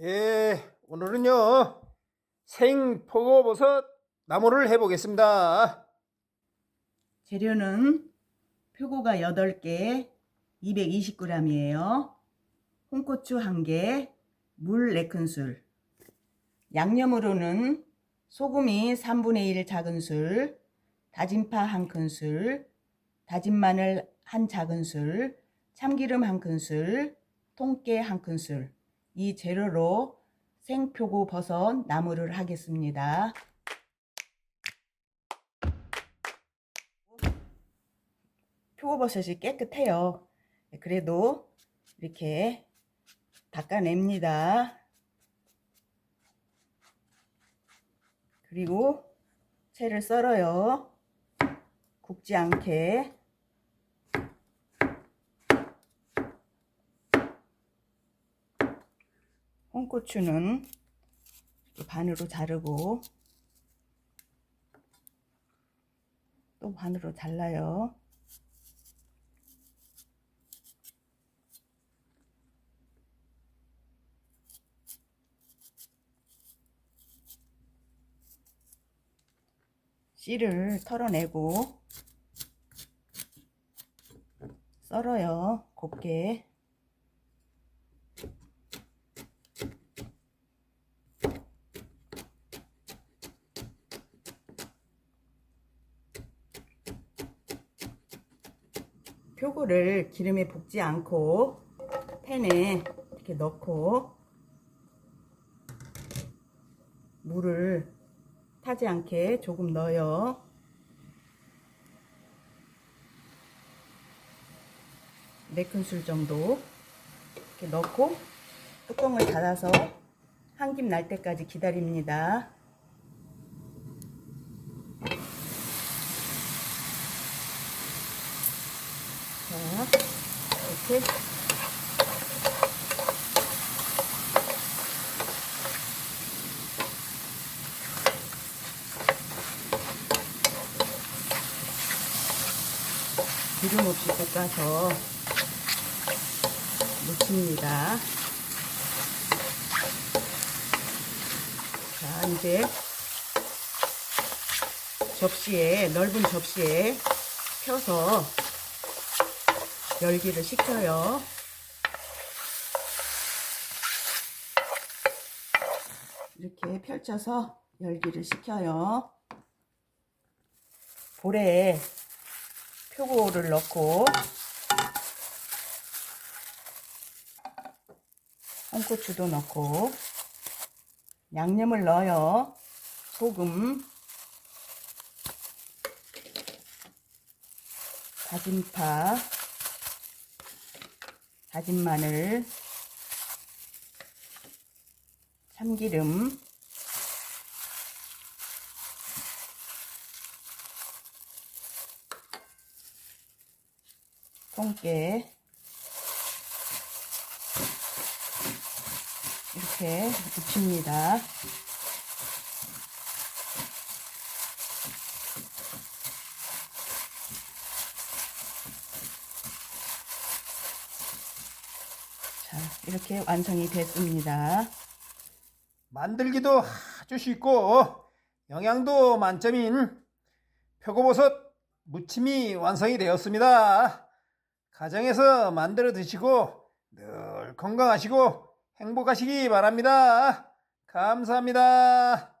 예, 오늘은요, 생포고버섯 나무를 해보겠습니다. 재료는 표고가 8개, 220g이에요. 홍고추 1개, 물 4큰술. 양념으로는 소금이 3분의 1 작은술, 다진 파 1큰술, 다진 마늘 1 작은술, 참기름 1큰술, 통깨 1큰술. 이 재료로 생표고 버섯 나무를 하겠습니다. 표고버섯이 깨끗해요. 그래도 이렇게 닦아냅니다. 그리고 채를 썰어요. 굽지 않게. 홍고추는 반으로 자르고 또 반으로 잘라요. 씨를 털어내고 썰어요 곱게 표고를 기름에 볶지 않고 팬에 이렇게 넣고 물을 타지 않게 조금 넣어요. 네 큰술 정도 이렇게 넣고 뚜껑을 닫아서 한 김 날 때까지 기다립니다. 자, 이렇게 기름 없이 볶아서 무칩니다. 자, 이제 접시에, 넓은 접시에 펴서 열기를 식혀요. 이렇게 펼쳐서 열기를 식혀요. 볼에 표고를 넣고 홍고추도 넣고 양념을 넣어요. 소금, 다진파, 다진 마늘, 참기름, 통깨 이렇게 묻힙니다. 자, 이렇게 완성이 됐습니다. 만들기도 아주 쉽고 영양도 만점인 표고버섯 무침이 완성이 되었습니다. 가정에서 만들어 드시고 늘 건강하시고 행복하시기 바랍니다. 감사합니다.